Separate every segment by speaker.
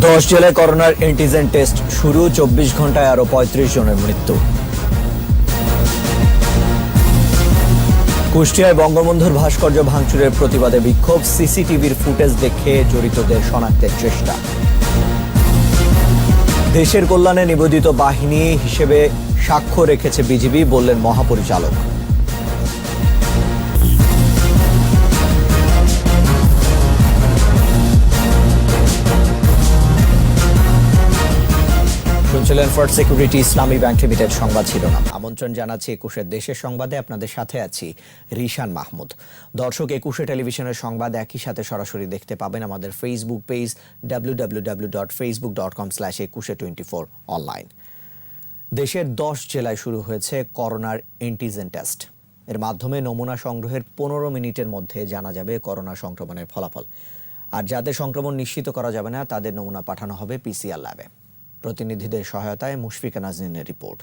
Speaker 1: দশ জেলায় করোনার অ্যান্টিজেন টেস্ট শুরু, চব্বিশ ঘন্টায় আরও পঁয়ত্রিশ জনের মৃত্যু। কুষ্টিয়ায় বঙ্গবন্ধুর ভাস্কর্য ভাঙচুরের প্রতিবাদে বিক্ষোভ, সিসিটিভির ফুটেজ দেখে জড়িতদের শনাক্তের চেষ্টা। দেশের কল্যাণে নিবেদিত বাহিনী হিসেবে সাক্ষ্য রেখেছে বিজিবি, বললেন মহাপরিচালক। শুনছিলেন for security Islami bank limited সংবাদ শিরোনাম। আমন্ত্রণ জানাচ্ছি একুশের দেশের সংবাদে। আপনাদের সাথে আছি রিশান মাহমুদ। দর্শক, একুশে টেলিভিশনের সংবাদ একই সাথে সরাসরি দেখতে পাবেন আমাদের Facebook page W W W dot Facebook dot com slash Ekushey twenty four online দেশের দশ জেলায় শুরু হয়েছে করোনার অ্যান্টিজেন টেস্ট এর মাধ্যমে নমুনা সংগ্রহের পনেরো মিনিটের মধ্যে জানা যাবে করোনা সংক্রমণের ফলাফল। আর যাদের সংক্রমণ নিশ্চিত করা যাবে না, তাদের নমুনা পাঠানো হবে পিসিআর ল্যাবে প্রতিনিধিদের সহায়তায় মুশফিকা নাজনীনের রিপোর্ট।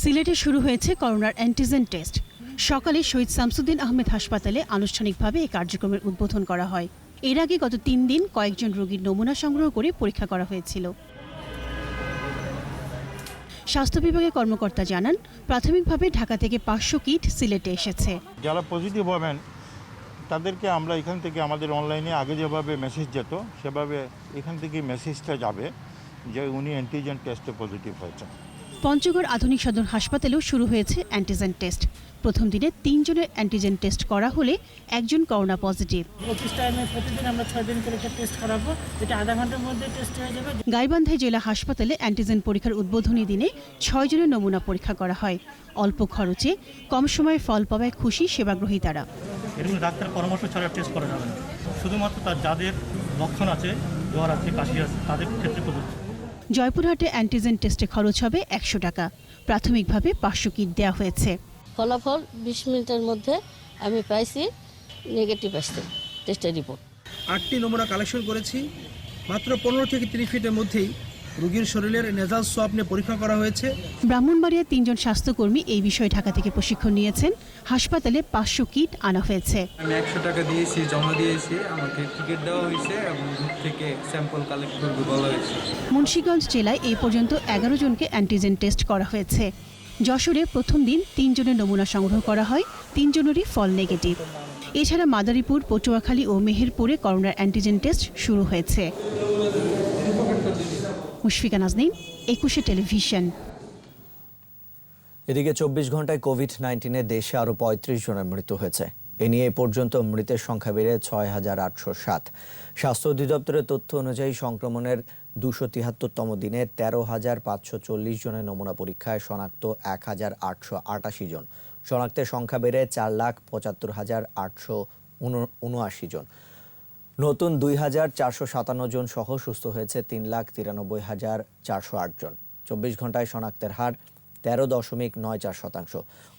Speaker 2: সিলেটে শুরু হয়েছে করোনার অ্যান্টিজেন টেস্ট সকালে শহীদ শামসুদ্দিন আহমেদ হাসপাতালে আনুষ্ঠানিকভাবে এই কার্যক্রমের উদ্বোধন করা হয়। এর আগে গত তিন দিন কয়েকজন রোগীর নমুনা সংগ্রহ করে পরীক্ষা করা হয়েছিল। স্বাস্থ্য বিভাগের কর্মকর্তা জানান প্রাথমিকভাবে ঢাকা থেকে পাঁচশো কিট সিলেটে এসেছে।
Speaker 3: যারা পজিটিভ হবেন তাদেরকে আমরা এখান থেকে আমাদের অনলাইনে আগে যেভাবে মেসেজ যেত, সেভাবে এখান থেকে মেসেজটা যাবে যে উনি অ্যান্টিজেন টেস্টে পজিটিভ হয়েছেন।
Speaker 2: পঞ্চগড় আধুনিক সদর হাসপাতালেও শুরু হয়েছে অ্যান্টিজেন টেস্ট প্রথম দিনে তিনজনের অ্যান্টিজেন টেস্ট করা হলে একজন করোনা পজিটিভ
Speaker 4: প্রতিদিন আমরা ছয় দিন করে টেস্ট করাবো এটা আধা ঘণ্টার মধ্যে টেস্ট হয়ে যাবে।
Speaker 2: গাইবান্ধা জেলা হাসপাতালে অ্যান্টিজেন পরীক্ষার উদ্বোধনী দিনে ছয় জনের নমুনা পরীক্ষা করা হয়। অল্প খরচে কম সময়ে ফল পাওয়ায় খুশি সেবাগ্রহীতারা।
Speaker 5: এরকম ডাক্তার পরামর্শ ছাড়া টেস্ট করা যাবে না। শুধুমাত্র তার যাদের লক্ষণ আছে জ্বর আছে কাশি আছে তাদের ক্ষেত্রে প্রযোজ্য
Speaker 2: জয়পুরহাটে অ্যান্টিজেন টেস্টে খরচ হবে একশো টাকা। প্রাথমিকভাবে পাঁচশো কিট দেওয়া হয়েছে।
Speaker 6: ফলাফল বিশ মিনিটের মধ্যে আমি পাইছি নেগেটিভ আসছে টেস্টের রিপোর্ট
Speaker 7: আটটি নমুনা কালেকশন করেছি মাত্র পনেরো থেকে তিরিশ ফিটের মধ্যেই রোগীর শরীরের নেজাল সোয়াব নিয়ে পরীক্ষা করা হয়েছে।
Speaker 2: ব্রাহ্মণবাড়িয়ার তিনজন স্বাস্থ্যকর্মী এই বিষয়ে ঢাকা থেকে প্রশিক্ষণ নিয়েছেন। হাসপাতালে পাঁচশো কিট আনা হয়েছে।
Speaker 8: আমি একশো টাকা দিয়েছি জমা দিয়েছি। আমাকে টিকিট দেওয়া হয়েছে এবং থেকে স্যাম্পল কালেক্ট করতে বলা হয়েছে।
Speaker 2: মুন্সীগঞ্জ জেলায় এই পর্যন্ত এগারো জনকে অ্যান্টিজেন টেস্ট করা হয়েছে। যশোরে প্রথম দিন তিনজনের নমুনা সংগ্রহ করা হয় তিনজনেরই ফল নেগেটিভ এছাড়া মাদারীপুর পটুয়াখালী ও মেহেরপুরে করোনার অ্যান্টিজেন টেস্ট শুরু হয়েছে। মুশফিকা নাজনীন একুশে টেলিভিশন।
Speaker 1: এদিকে চব্বিশ ঘন্টায় কোভিড নাইন্টিনে দেশে আরও পঁয়ত্রিশ জনের মৃত্যু হয়েছে। এ নিয়ে এ পর্যন্ত মৃতের সংখ্যা বেড়ে ছয় হাজার আটশো সাত। স্বাস্থ্য অধিদপ্তরের তথ্য অনুযায়ী সংক্রমণের দুশো তিয়াত্তরতম দিনে তেরো হাজার পাঁচশো চল্লিশ জনের নমুনা পরীক্ষায় শনাক্ত এক হাজার আটশো আটাশি জন। শনাক্তের সংখ্যা বেড়ে চার লাখ পঁচাত্তর হাজার আটশো উনআশি জন। নতুন দুই হাজার চারশো সাতান্ন জন সহ সুস্থ হয়েছে তিন লাখ তিরানব্বই হাজার চারশো আট জন। চব্বিশ ঘন্টায় শনাক্তের হার তেরো দশমিক নয় চার শতাংশ।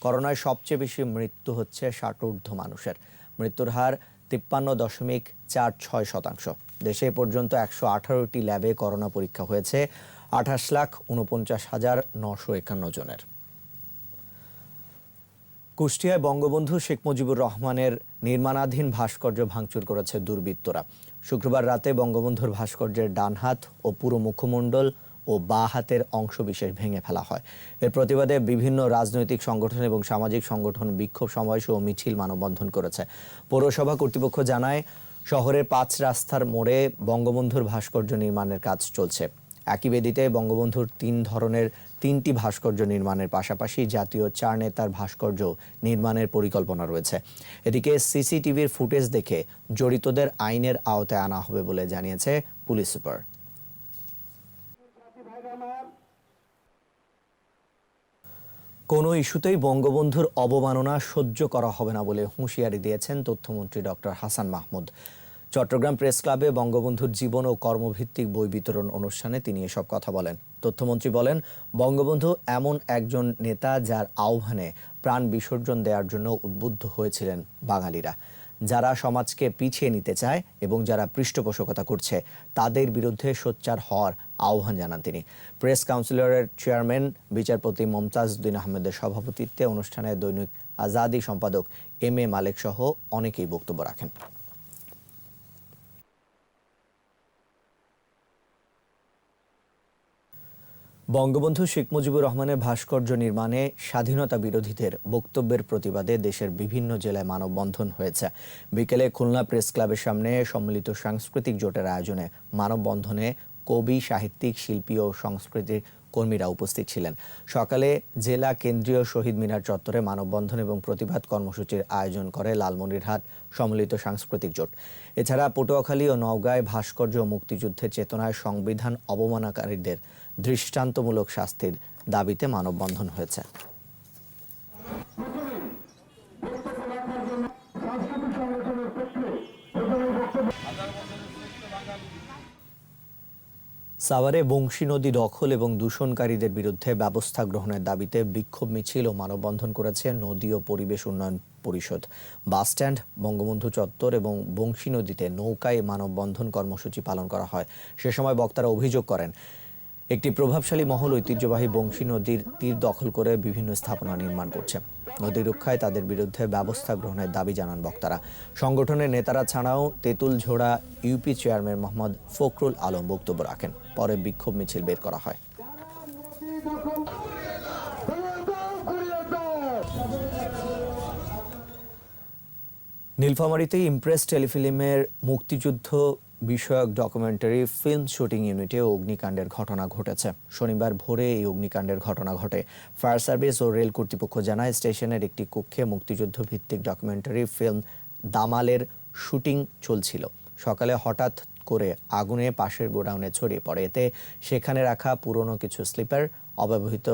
Speaker 1: করোনায় সবচেয়ে বেশি মৃত্যু হচ্ছে ষাট ঊর্ধ্ব মানুষের। মৃত্যুর হার তিপ্পান্ন দশমিক চার ছয় শতাংশ। দেশে পর্যন্ত একশো আঠারোটি ল্যাবে করোনা পরীক্ষা হয়েছে আঠাশ লাখ উনপঞ্চাশ হাজার নশো একান্ন জনের। কুষ্টিয়ায় বঙ্গবন্ধু শেখ মুজিবুর রহমানের নির্মাণাধীন ভাস্কর্য ভাঙচুর করেছে দুর্বৃত্তরা। শুক্রবার রাতে বঙ্গবন্ধুর ভাস্কর্যের ডান হাত ও পুরো মুখমণ্ডল ও বা হাতের অংশবিশেষ ভেঙে ফেলা হয়। এর প্রতিবাদে বিভিন্ন রাজনৈতিক সংগঠন এবং সামাজিক সংগঠন বিক্ষোভ সমাবেশ ও মিছিল মানববন্ধন করেছে। পৌরসভা কর্তৃপক্ষ জানায়, শহরের পাঁচ রাস্তার মোড়ে বঙ্গবন্ধুর ভাস্কর্য নির্মাণের কাজ চলছে। একই বেদিতে বঙ্গবন্ধুর তিন ধরনের তিনটি ভাস্কর্য নির্মাণের পাশাপাশি জাতীয় চার নেতার ভাস্কর্য নির্মাণের পরিকল্পনা রয়েছে। এদিকে সিসিটিভির ফুটেজ দেখে জড়িতদের আইনের আওতায় আনা হবে বলে জানিয়েছে পুলিশ সুপার। কোনো ইস্যুতেই বঙ্গবন্ধুর অবমাননা সহ্য করা হবে না বলে হুঁশিয়ারি দিয়েছেন তথ্যমন্ত্রী ডক্টর হাসান মাহমুদ। চট্টগ্রাম প্রেস ক্লাবে বঙ্গবন্ধুর জীবন ও কর্মভিত্তিক বই বিতরণ অনুষ্ঠানে তিনি এসব কথা বলেন। তথ্যমন্ত্রী বলেন, বঙ্গবন্ধু এমন একজন নেতা যার আহ্বানে প্রাণ বিসর্জন দেওয়ার জন্য উদ্বুদ্ধ হয়েছিলেন বাঙালিরা। যারা সমাজকে পিছিয়ে নিতে চায় এবং যারা পৃষ্ঠপোষকতা করছে, তাদের বিরুদ্ধে সোচ্চার হওয়ার আহ্বান জানান তিনি। প্রেস কাউন্সিলরের চেয়ারম্যান, বিচারপতি মমতাজ উদ্দিন আহমেদের সভাপতিত্বে অনুষ্ঠানে দৈনিক আজাদি সম্পাদক এম এ মালেক সহ অনেকেই বক্তব্য রাখেন। বঙ্গবন্ধু শেখ মুজিবুর রহমানের ভাস্কর্য নির্মাণে স্বাধীনতা বিরোধীদের বক্তব্যের প্রতিবাদে দেশের বিভিন্ন জেলায় মানববন্ধন হয়েছে। বিকেলে খুলনা প্রেস ক্লাবের সামনে সম্মিলিত সাংস্কৃতিক জোটের আয়োজনে মানববন্ধনে কবি, সাহিত্যিক, শিল্পী ও সংস্কৃতির কর্মীরা উপস্থিত ছিলেন। সকালে জেলা কেন্দ্রীয় শহীদ মিনার চত্বরে মানববন্ধন এবং প্রতিবাদ কর্মসূচির আয়োজন করে লালমনিরহাট সম্মিলিত সাংস্কৃতিক জোট। এছাড়া পটুয়াখালী ও নওগাঁয় ভাস্কর্য মুক্তিযুদ্ধের চেতনায় সংবিধান অবমাননাকারীদের দৃষ্টান্তমূলক শাস্তির দাবিতে মানববন্ধন হয়েছে। সাভারে বংশী নদী দখল এবং দূষণকারীদের বিরুদ্ধে ব্যবস্থা গ্রহণের দাবিতে বিক্ষোভ মিছিল ও মানববন্ধন করেছে নদী ও পরিবেশ উন্নয়ন পরিষদ। বাসস্ট্যান্ড বঙ্গবন্ধু চত্বর এবং বংশী নদীতে নৌকায় মানববন্ধন কর্মসূচি পালন করা হয়। সে সময় বক্তারা অভিযোগ করেন একটি প্রভাবশালী মহল ঐতিহ্যবাহী বংশী নদীর তীর দখল করে বিভিন্ন স্থাপনা নির্মাণ করছে। নদী রক্ষায় তাদের বিরুদ্ধে ব্যবস্থা গ্রহণের দাবি জানান বক্তারা। সংগঠনের নেতারা ছাড়াও তেঁতুল ঝোড়া, ইউপি চেয়ারম্যান মোহাম্মদ ফখরুল আলম বক্তব্য রাখেন। পরে বিক্ষোভ মিছিল বের করা হয়। নীলফামারীতে ইমপ্রেস টেলিফিল্মের মুক্তিযুদ্ধ বিষয়ক ডকুমেন্টারি ফিল্ম শুটিং ইউনিটে অগ্নিকাণ্ডের ঘটনা ঘটেছে। শনিবার ভোরে এই অগ্নিকাণ্ডের ঘটনা ঘটে। ফায়ার সার্ভিস ও রেল কর্তৃপক্ষ জানায়, স্টেশনের একটি কক্ষে মুক্তিযুদ্ধ ভিত্তিক ডকুমেন্টারি ফিল্ম দামালের শুটিং চলছিল। সকালে হঠাৎ করে আগুনে পাশের গোডাউনে ছড়িয়ে পড়ে। এতে সেখানে রাখা পুরনো কিছু স্লিপার, অব্যবহৃত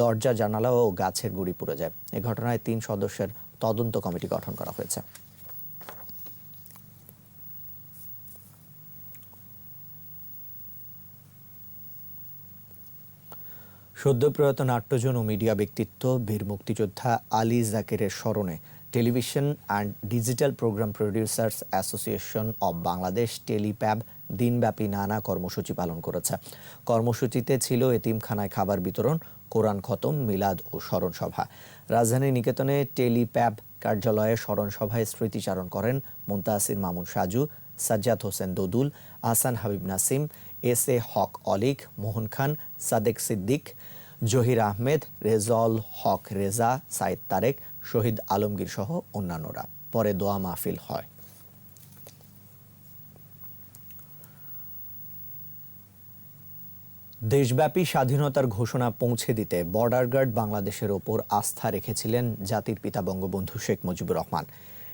Speaker 1: দরজা, জানালা ও গাছের গুড়ি পুড়ে যায়। এ ঘটনায় তিন সদস্যের তদন্ত কমিটি গঠন করা হয়েছে। সদ্যপ্রয়াত নাট্যজন ও মিডিয়া ব্যক্তিত্ব, বীর মুক্তিযোদ্ধা আলী জাকেরের স্মরণে television and digital program producers association of Bangladesh, Telepab, দিনব্যাপী নানা কর্মসূচি পালন করেছে। কর্মসূচিতে ছিল এতিমখানায় খাবার বিতরণ, কোরআন খতম, মিলাদ ও স্মরণ সভা রাজধানী নিকেতনে টেলিপ্যাব কার্যালয়ে স্মরণ সভায় স্মৃতিচারণ করেন মুন্তাসির মামুন সাজু, সাজ্জাদ হোসেন দোদুল, আহসান হাবিব নাসিম এস এ হক অলিক, মোহন খান, সাদেক সিদ্দিক, জহির আহমেদ রেজল হক রেজা, সাইদ তারেক, শহীদ আলমগীর সহ অন্যান্যরা। পরে দোয়া মাহফিল হয়। দেশব্যাপী স্বাধীনতার ঘোষণা পৌঁছে দিতে বর্ডার গার্ড বাংলাদেশের ওপর আস্থা রেখেছিলেন জাতির পিতা বঙ্গবন্ধু শেখ মুজিবুর রহমান।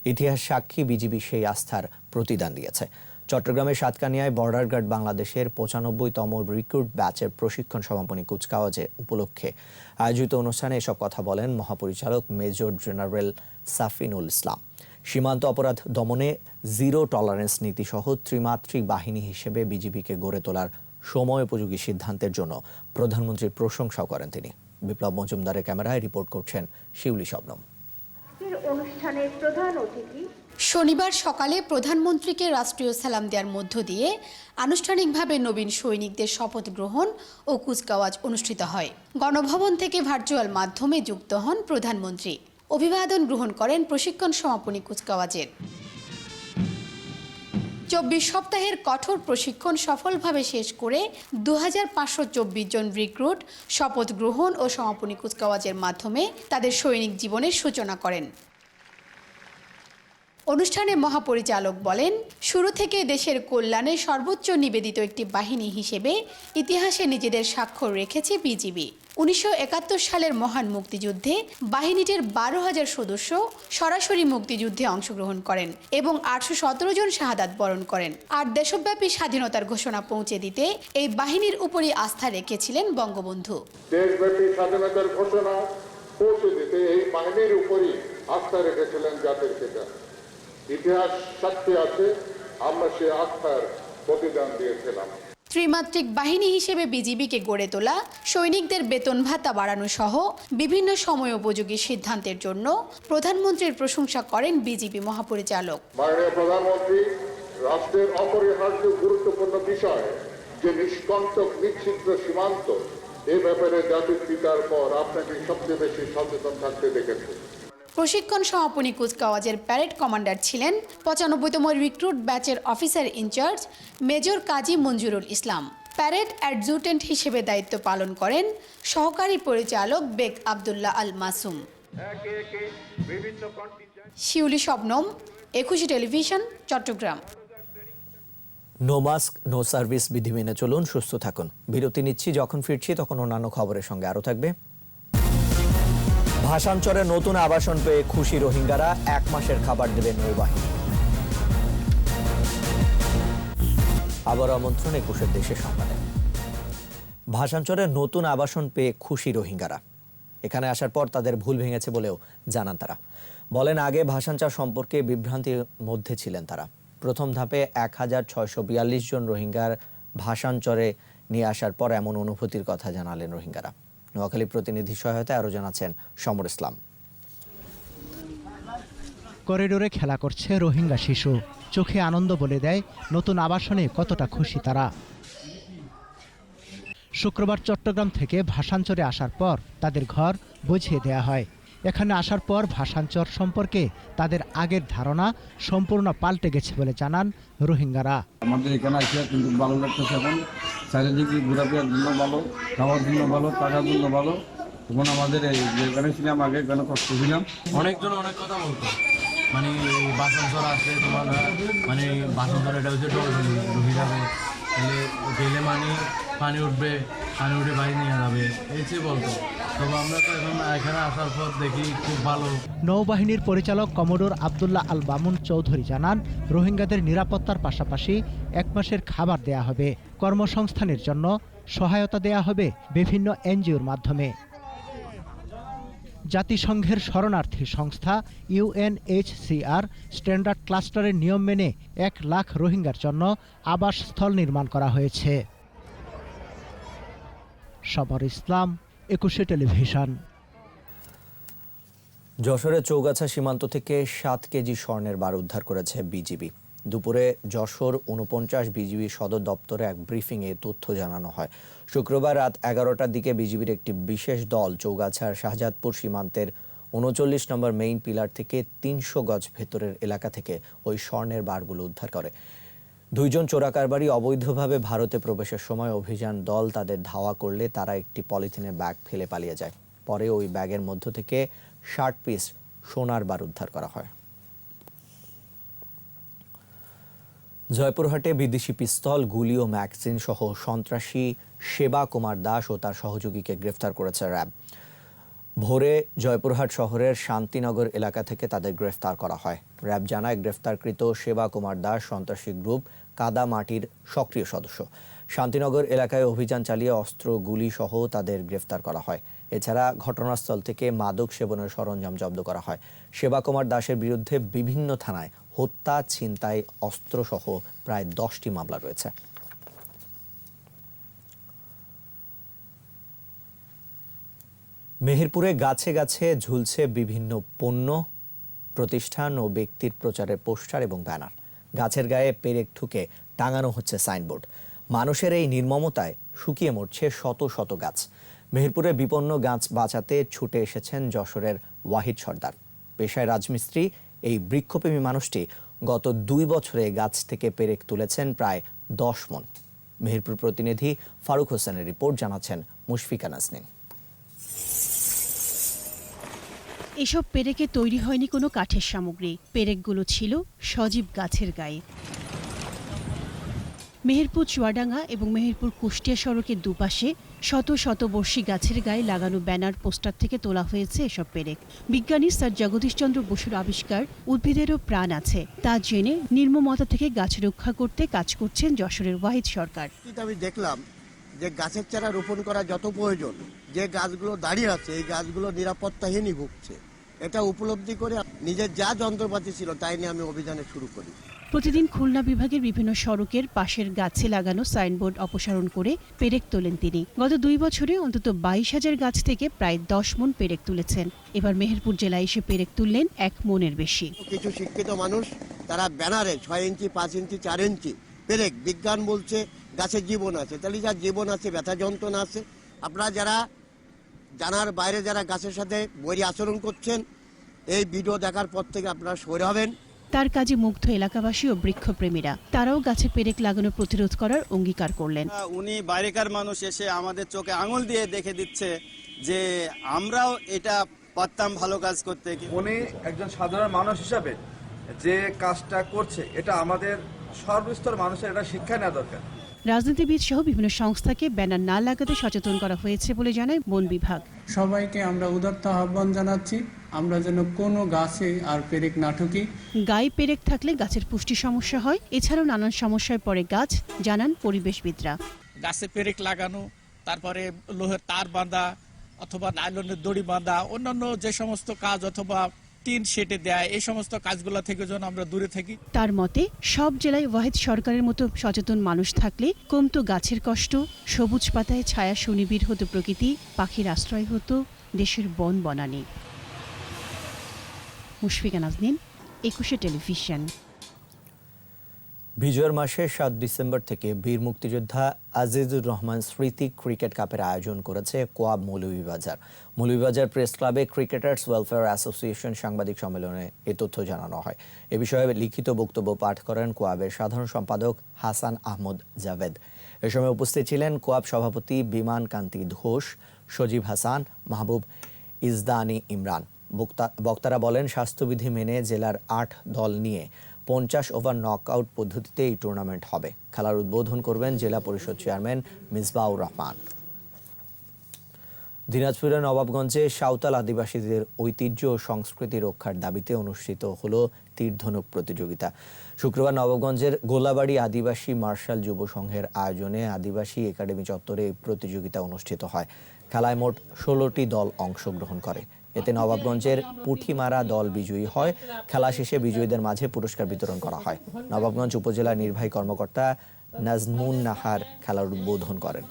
Speaker 1: ইতিহাস সাক্ষী বিজিবি সেই আস্থার প্রতিদান দিয়েছে। চট্টগ্রামের সাতকানিয়ায় বর্ডার গার্ড বাংলাদেশের পঁচানব্বইতম রিক্রুট ব্যাচের প্রশিক্ষণ সমাপনী কুচকাওয়াজে উপলক্ষে আয়োজিত অনুষ্ঠানে এসব কথা বলেন মহাপরিচালক মেজর জেনারেল সাফিনুল ইসলাম। সীমান্ত অপরাধ দমনে জিরো টলারেন্স নীতিসহ ত্রিমাত্রিক বাহিনী হিসেবে বিজিবিকে গড়ে তোলার সময় উপযোগী সিদ্ধান্তের জন্য প্রধানমন্ত্রীর প্রশংসাও করেন তিনি। বিপ্লব মজুমদারের ক্যামেরায় রিপোর্ট করছেন শিউলি শবনম।
Speaker 9: অনুষ্ঠানের প্রধান অতিথি
Speaker 10: শনিবার সকালে প্রধানমন্ত্রীকে রাষ্ট্রীয় সালাম দেওয়ার মধ্য দিয়ে আনুষ্ঠানিকভাবে নবীন সৈনিকদের শপথ গ্রহণ ও কুচকাওয়াজ অনুষ্ঠিত হয়। গণভবন থেকে ভার্চুয়াল মাধ্যমে যুক্ত হন প্রধানমন্ত্রী। অভিবাদন গ্রহণ করেন প্রশিক্ষণ সমাপনী কুচকাওয়াজের। চব্বিশ সপ্তাহের কঠোর প্রশিক্ষণ সফলভাবে শেষ করে দু হাজার পাঁচশো চব্বিশ জন রিক্রুট শপথ গ্রহণ ও সমাপনী কুচকাওয়াজের মাধ্যমে তাদের সৈনিক জীবনের সূচনা করেন। অনুষ্ঠানে মহাপরিচালক বলেন, শুরু থেকে দেশের কল্যাণে সর্বোচ্চ নিবেদিত একটি বাহিনী হিসেবে ইতিহাসে নিজেদের স্বাক্ষর রেখেছে বিজিবি। উনিশশো একাত্তর সালের মহান মুক্তিযুদ্ধে বাহিনীটির বারো হাজার সদস্য সরাসরি মুক্তিযুদ্ধে অংশগ্রহণ করেন এবং আটশো সতেরো জন শাহাদাত বরণ করেন। আর দেশব্যাপী স্বাধীনতার ঘোষণা পৌঁছে দিতে এই বাহিনীর উপরই আস্থা রেখেছিলেন বঙ্গবন্ধু।
Speaker 11: দেশব্যাপী স্বাধীনতার ঘোষণা পৌঁছে দিতে এই বাহিনীর উপরই আস্থা রেখেছিলেন জাতির পিতা। ইতিহাস সাক্ষী আছে আমরা সে আস্থার প্রতিদান দিয়েছিলাম।
Speaker 10: ত্রিমাত্রিক বাহিনী হিসেবে বিজিবিকে গড়ে তোলা সৈনিকদের বেতন ভাতা বাড়ানো সহ বিভিন্ন সময় উপযোগী সিদ্ধান্তের জন্য প্রধানমন্ত্রীর প্রশংসা করেন বিজিবি মহাপরিচালক।
Speaker 11: মাননীয় প্রধানমন্ত্রী রাষ্ট্রের অপরিহার্য গুরুত্বপূর্ণ বিষয় যে নিষ্কণ্টক নিশ্চিদ্র সীমান্ত এ ব্যাপারে জাতির পিতার পর আপনাকে সবচেয়ে বেশি সচেতন থাকতে দেখেছে।
Speaker 10: প্রশিক্ষণ সমাপনী কুচকাওয়াজের প্যারেড কমান্ডার ছিলেন পঁচানব্বইতম রিক্রুট ব্যাচের officer in charge major Kazi Manzurul Islam. Parade adjutant হিসেবে দায়িত্ব পালন করেন সহকারী পরিচালক বেগ আবদুল্লাহ আল Masum. Shiuli Shabnam Ekushey television Chattogram.
Speaker 1: No mask no service বিধি মেনে চলুন সুস্থ থাকুন। বিরতি নিচ্ছি যখন ফিরছি তখন অন্যান্য খবরের সঙ্গে আরও থাকবে। ভাষাঞ্চরে নতুন আবাসন পেয়ে খুশি রোহিঙ্গারা, এক মাসের খাবার দেবে নৌবাহিনী। আবার আমন্ত্রণ একুশের দেশে সংবাদে। ভাষাঞ্চরে নতুন আবাসন পেয়ে খুশি রোহিঙ্গারা। এখানে আসার পর তাদের ভুল ভেঙেছে বলেও জানান তারা। বলেন, আগে ভাষাঞ্চর সম্পর্কে বিভ্রান্তির মধ্যে ছিলেন তারা। প্রথম ধাপে এক হাজার ছয়শো বিয়াল্লিশ জন রোহিঙ্গার ভাষাঞ্চরে নিয়ে আসার পর এমন অনুভূতির কথা জানালেন রোহিঙ্গারা। নোয়াখালী প্রতিনিধি সহায়তায় আরও জানাচ্ছেন সমর ইসলাম।
Speaker 12: করিডোরে খেলা করছে রোহিঙ্গা শিশু। চোখে আনন্দ বলে দেয় নতুন আবাসনে কতটা খুশি তারা। শুক্রবার চট্টগ্রাম থেকে ভাষাঞ্চরে আসার পর তাদের ঘর বুঝিয়ে দেয়া হয়। এখানে আসার পর ভাষাঞ্চর সম্পর্কে তাদের আগের ধারণা সম্পূর্ণ পাল্টে গেছে বলে জানান রোহিঙ্গারা।
Speaker 8: আমাদের এখানে আসলে কিন্তু ভালো লাগতেছে এখন। চারিদিকে ঘোরাফেরার জন্য ভালো খাওয়ার জন্য ভালো টাকার জন্য ভালো। তখন আমাদের এই যেখানে ছিলাম আগে এখানে কষ্ট ছিলাম।
Speaker 5: অনেকজন অনেক কথা বলতো। মানে বাসন্তর আসলে তোমার মানে বাসন্তর এটা হচ্ছে ডল ডুবে যাবে গেলে মানে পানি উঠবে পানি উঠে বাড়ি নিয়ে যাবে। এই বলতো।
Speaker 12: নৌবাহিনীর পরিচালক কমোডোর আবদুল্লাহ আল বামুন চৌধুরী জানান, রোহিঙ্গাদের নিরাপত্তার পাশাপাশি এক মাসের খাবার দেয়া হবে। কর্মসংস্থানের জন্য সহায়তা দেয়া হবে বিভিন্ন এনজিওর মাধ্যমে। জাতিসংঘের শরণার্থী সংস্থা ইউএনএইচসিআর স্ট্যান্ডার্ড ক্লাস্টারের নিয়ম মেনে এক লাখ রোহিঙ্গার জন্য আবাসস্থল নির্মাণ করা হয়েছে। সমর ইসলাম একুশে টেলিভিশন।
Speaker 1: যশোরের চৌগাছা সীমান্ত থেকে সাত কেজি স্বর্ণের বার উদ্ধার করেছে বিজিবি। দুপুরে যশোর উনপঞ্চাশ বিজিবি সদর দপ্তরে এক ব্রিফিংয়ে তথ্য জানানো হয়। শুক্রবার রাত এগারোটার দিকে বিজিবির একটি বিশেষ দল চৌগাছার শাহজাদপুর সীমান্তের উনচল্লিশ নম্বর মেইন পিলার থেকে তিনশো গজ ভেতরের এলাকা থেকে ওই স্বর্ণের বারগুলো উদ্ধার করে। দুইজন চোরাকারবারি অবৈধভাবে ভারতে প্রবেশের সময় অভিযান দল তাদের ধাওয়া করলে তারা একটি পলিথিনের ব্যাগ ফেলে পালিয়ে যায়। পরে ওই ব্যাগের মধ্য থেকে ষাট পিস সোনার বার উদ্ধার করা হয়। জয়পুরহাটে বিদেশি পিস্তল, গুলি ও ম্যাগজিন সহ সন্ত্রাসী সেবা কুমার দাস ও তার সহযোগীকে গ্রেফতার করেছে র্যাব। ভোরে জয়পুরহাট শহরের শান্তিনগর এলাকা থেকে তাদের গ্রেফতার করা হয়। র্যাব জানায়, গ্রেফতারকৃত সেবা কুমার দাস সন্ত্রাসী গ্রুপ কাদা মাটির সক্রিয় সদস্য। শান্তিনগর এলাকায় অভিযান চালিয়ে অস্ত্র, গুলি সহ তাদের গ্রেফতার করা হয়। এছাড়া ঘটনাস্থল থেকে মাদক সেবনের সরঞ্জাম জব্দ করা হয়। সেবা কুমার দাসের বিরুদ্ধে বিভিন্ন থানায় হত্যা, ছিনতাই, অস্ত্রসহ প্রায় দশটি মামলা রয়েছে। মেহেরপুরে গাছে গাছে ঝুলছে বিভিন্ন পণ্য, প্রতিষ্ঠান ও ব্যক্তির প্রচারের পোস্টার এবং ব্যানার। গাছের গায়ে পেরেক ঠুকে টাঙানো হচ্ছে সাইনবোর্ড। মানুষের এই নির্মমতায় শুকিয়ে মরছে শত শত গাছ। মেহেরপুরে বিপন্ন গাছ বাঁচাতে ছুটে এসেছেন যশোরের ওয়াহিদ সর্দার। পেশায় রাজমিস্ত্রি, এই বৃক্ষপ্রেমী মানুষটি গত দুই বছরে গাছ থেকে পেরেক তুলেছেন প্রায় দশ মন। মেহেরপুর প্রতিনিধি ফারুক হোসেনের রিপোর্ট জানাচ্ছেন মুশফিকা নাজনীন।
Speaker 2: এসব পেরেকে তৈরি হয়নি কোনো কাঠের সামগ্রী। পেরেকগুলো ছিল সজীব গাছের গায়ে। মেহেরপুর চুয়াডাঙ্গা এবং মেহেরপুর কুষ্টিয়া সড়কের দুপাশে শত শতবর্ষী গাছের গায়ে লাগানো ব্যানার, পোস্টার থেকে তোলা হয়েছে এসব পেরেক। বিজ্ঞানী স্যার জগদীশচন্দ্র বসুর আবিষ্কার উদ্ভিদেরও প্রাণ আছে। তা জেনে নির্মমতা থেকে গাছ রক্ষা করতে কাজ করছেন যশোরের ওয়াহিদ সরকার।
Speaker 13: আমি দেখলাম যে গাছের চারা রোপণ করা যত প্রয়োজন, যে গাছগুলো দাঁড়িয়ে আছে, এই গাছগুলো নিরাপত্তাহীনই ভুগছে। এটা উপলব্ধি করে নিজের যা যন্ত্রপাতি ছিল তাই নিয়ে আমি অভিযানে শুরু করি।
Speaker 2: প্রতিদিন খুলনা বিভাগের বিভিন্ন সড়কের পাশের গাছে লাগানো সাইনবোর্ড অপসারণ করে পেরেক তোলেন তিনি। গত দুই বছরে অন্তত বাইশ হাজার গাছ থেকে প্রায় দশ মন পেরেক তুলেছেন। এবার মেহেরপুর জেলায় এসে পেরেক তুললেন এক মনের বেশি।
Speaker 13: কিছু শিক্ষিত মানুষ তারা ব্যানারে ছয় ইঞ্চি পাঁচ ইঞ্চি চার ইঞ্চি পেরেক। বিজ্ঞান বলছে গাছের জীবন আছে। তাহলে যার জীবন আছে ব্যথা যন্ত্রণা আছে। আপনারা যারা জানার বাইরে যারা গাছের সাথে বৈরী আচরণ করছেন এই ভিডিও দেখার পর থেকে আপনারা সরে হবেন।
Speaker 2: তার কাজে মুগ্ধ এলাকাবাসী ও বৃক্ষপ্রেমীরা। তারাও গাছে পেরেক লাগানো প্রতিরোধ করার অঙ্গীকার করলেন।
Speaker 14: উনি বাইরেকার মানুষ এসে আমাদের চোখে আঙুল দিয়ে দেখে দিচ্ছে যে আমরাও এটা পারতাম ভালো কাজ করতে।
Speaker 15: উনি একজন সাধারণ মানুষ হিসাবে যে কাজটা করছে এটা আমাদের সর্বস্তর মানুষের এটা শিক্ষা নেওয়া দরকার।
Speaker 2: রাজনীতিবিদ সহ বিভিন্ন সংস্থাকে ব্যানার না লাগাতে সচেতন করা হয়েছে বলে জানায় বন বিভাগ।
Speaker 16: সবাইকে আমরা উদাত্ত আহ্বান জানাচ্ছি আমরা যেন কোনো গাছে আর পেরেক না ঠুকি।
Speaker 2: গায়ে পেরেক থাকলে গাছের পুষ্টি সমস্যা হয় এছাড়াও নানান সমস্যায় পড়ে গাছ জানান পরিবেশবিদরা।
Speaker 17: গাছে পেরেক লাগানো তারপরে লোহের তার বাঁধা অথবা নাইলনের দড়ি বাঁধা অন্যান্য যে সমস্ত কাজ অথবা টিন সেটে দেয়, এই সমস্ত কাজগুলো থেকে যেন আমরা দূরে থাকি।
Speaker 2: তার মতে, সব জেলায় ওয়াহিদ সরকারের মতো সচেতন মানুষ থাকলে কমতো গাছের কষ্ট, সবুজ পাতায় ছায়া সুনিবিড় হতো প্রকৃতি, পাখির আশ্রয় হতো দেশের বন বনানি। মুশফিকা নাজনীন একুশে টেলিভিশন।
Speaker 1: বিজয়ের মাসে সাত ডিসেম্বর থেকে বীর মুক্তিযোদ্ধা আজিজুর রহমান স্মৃতি ক্রিকেট কাপের আয়োজন করেছে কোয়াব মৌলভীবাজার। মৌলভীবাজার প্রেস ক্লাবে ক্রিকেটার্স ওয়েলফেয়ার অ্যাসোসিয়েশন সাংবাদিক সম্মেলনে এ তথ্য জানানো হয়। এ বিষয়ে লিখিত বক্তব্য পাঠ করেন কোয়াবের সাধারণ সম্পাদক হাসান আহমদ জাভেদ। এ সময় উপস্থিত ছিলেন কোয়াব সভাপতি বিমান কান্তি ঘোষ, সজীব হাসান, মাহবুব ইজদানি ইমরান। বক্তা- বক্তারা বলেন, স্বাস্থ্যবিধি মেনে জেলার আট দল নিয়ে পঞ্চাশ ওভার নকআউট পদ্ধতিতে এই টুর্নামেন্ট হবে। খেলার উদ্বোধন করবেন জেলা পরিষদ চেয়ারম্যান মিসবাউর রহমান। দিনাজপুরের নবাবগঞ্জে সাঁওতাল আদিবাসীদের ঐতিহ্য ও সংস্কৃতি রক্ষার দাবিতে অনুষ্ঠিত হল তীরধনুক প্রতিযোগিতা। শুক্রবার নবাবগঞ্জের গোলাবাড়ি আদিবাসী মার্শাল যুব সংঘের আয়োজনে আদিবাসী একাডেমি চত্বরে এই প্রতিযোগিতা অনুষ্ঠিত হয়। খেলায় মোট ষোলোটি দল অংশগ্রহণ করে। এতে নবাবগঞ্জের পুঠিমারা দল বিজয়ী হয়। খেলা শেষে বিজয়ীদের মাঝে পুরস্কার বিতরণ করা হয়। নবাবগঞ্জ উপজেলা নির্বাহী কর্মকর্তা নাজমুন নাহার খেলার উদ্বোধন করেন।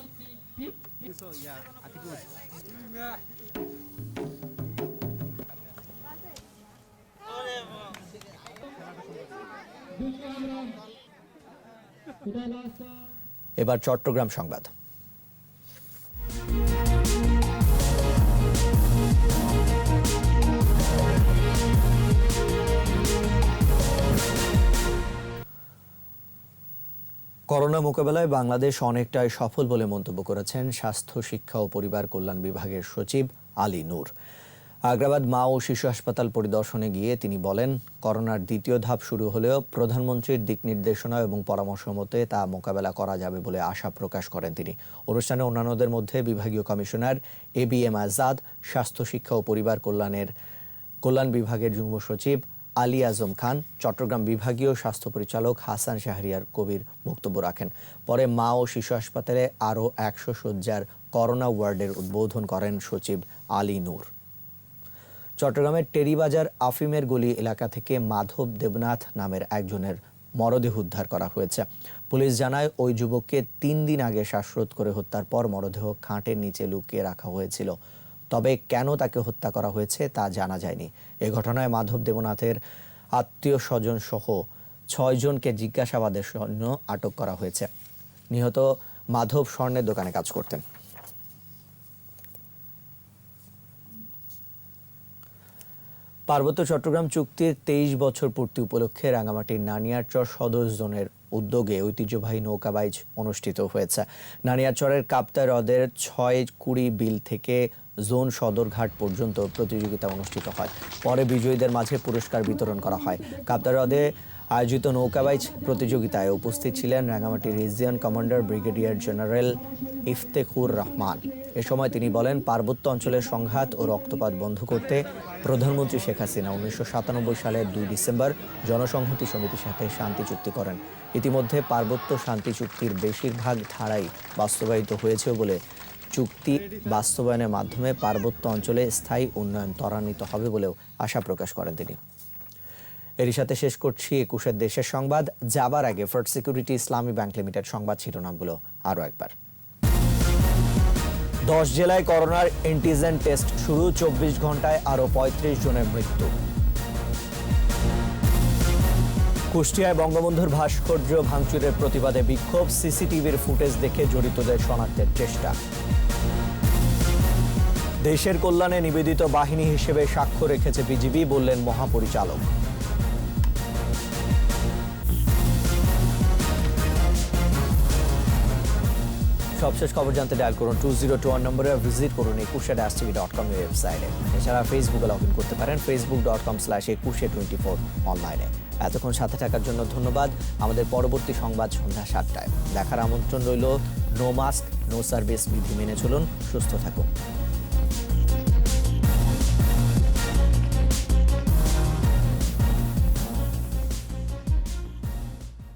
Speaker 1: এবার চট্টগ্রাম সংবাদ। করোনা মোকাবেলায় বাংলাদেশ অনেকটাই সফল বলে মন্তব্য করেছেন স্বাস্থ্য, শিক্ষা ও পরিবার কল্যাণ বিভাগের সচিব আলী নূর। আগ্রাবাদ মা ও শিশু হাসপাতাল পরিদর্শনে গিয়ে তিনি বলেন, করোনার দ্বিতীয় ধাপ শুরু হলেও প্রধানমন্ত্রীর দিক নির্দেশনা এবং পরামর্শ মতে তা মোকাবেলা করা যাবে বলে আশা প্রকাশ করেন তিনি। অনুষ্ঠানে অন্যান্যদের মধ্যে বিভাগীয় commissioner A B M Azad, স্বাস্থ্য, শিক্ষা ও পরিবার কল্যাণের কল্যাণ বিভাগের যুগ্ম সচিব আলী আজম খান, চট্টগ্রাম বিভাগীয় স্বাস্থ্য পরিচালক হাসান শাহরিয়ার কবির বক্তব্য রাখেন। পরে মা ও শিশু হাসপাতালে আরও একশো শয্যার করোনা ওয়ার্ডের উদ্বোধন করেন সচিব আলী নূর। চট্টগ্রামের টেরিবাজার আফিমের গলি এলাকা থেকে মাধব দেবনাথ নামের একজনের মরদেহ উদ্ধার করা হয়েছে। পুলিশ জানায়, ওই যুবককে তিন দিন আগে শ্বাসরোধ করে হত্যার পর মরদেহ খাটের নিচে লুকিয়ে রাখা হয়েছিল। তবে কেন তাকে হত্যা করা হয়েছে তা জানা যায়নি। এ ঘটনায় মাধব দেবনাথের আত্মীয় স্বজন সহ ছয়জনকে জিজ্ঞাসাবাদের জন্য আটক করা হয়েছে। নিহত মাধব স্বর্ণের দোকানে কাজ করতেন। পার্বত্য চট্টগ্রাম চুক্তির তেইশ বছর পূর্তি উপলক্ষে রাঙামাটির নানিয়ারচর সদর জোনের উদ্যোগে ঐতিহ্যবাহী নৌকাবাইজ অনুষ্ঠিত হয়েছে। নানিয়াচরের কাপ্তা হ্রদের ছয় কুড়ি বিল থেকে জোন সদরঘাট পর্যন্ত প্রতিযোগিতা অনুষ্ঠিত হয়। পরে বিজয়ীদের মাঝে পুরস্কার বিতরণ করা হয়। কাপ্তা হ্রদে আয়োজিত নৌকাবাইজ প্রতিযোগিতায় উপস্থিত ছিলেন Rangamati region commander brigadier general Iftekhur Rahman. এ সময় তিনি বলেন, পার্বত্য অঞ্চলের সংঘাত ও রক্তপাত বন্ধ করতে প্রধানমন্ত্রী শেখ হাসিনা উনিশশো সাতানব্বই সালের দুই ডিসেম্বর জনসংহতি সমিতির সাথে শান্তি চুক্তি করেন। ইতিমধ্যে পার্বত্য শান্তি চুক্তির বেশিরভাগ ধারাই বাস্তবায়িত হয়েছে বলে চুক্তি বাস্তবায়নের মাধ্যমে পার্বত্য অঞ্চলে স্থায়ী উন্নয়ন ত্বরান্বিত হবে বলেও আশা প্রকাশ করেন তিনি। এরই সাথে শেষ করছি একুশের দেশের সংবাদ। যাবার আগে first security Islami bank limited সংবাদ শিরোনামগুলো আরও একবার। দশ জেলায় করোনার এন্টিজেন টেস্ট শুরু, চব্বিশ ঘন্টায় আরও পঁয়ত্রিশ জনের মৃত্যু। কুষ্টিয়ায় বঙ্গবন্ধুর ভাস্কর্য ভাঙচুরের প্রতিবাদে বিক্ষোভ, সিসিটিভির ফুটেজ দেখে জড়িতদের শনাক্তের চেষ্টা। দেশের কল্যাণে নিবেদিত বাহিনী হিসেবে সাক্ষ্য রেখেছে বিজিবি, বললেন মহাপরিচালক। সবশেষ খবর জানতে ডায়াল করুন টু জিরো টু ওয়ান নম্বরে ভিজিট করুন একুশে ড্যাশ টিভি ডট কম ওয়েবসাইটে এছাড়া ফেসবুকে লগ ইন করতে পারেন Facebook dot com slash Ekushey twenty four অনলাইনে এতক্ষণ সাথে থাকার জন্য ধন্যবাদ। আমাদের পরবর্তী সংবাদ সন্ধ্যা সাতটায়। দেখার আমন্ত্রণ রইল নো মাস্ক নো সার্ভিস বিধি মেনে চলুন। সুস্থ থাকুন।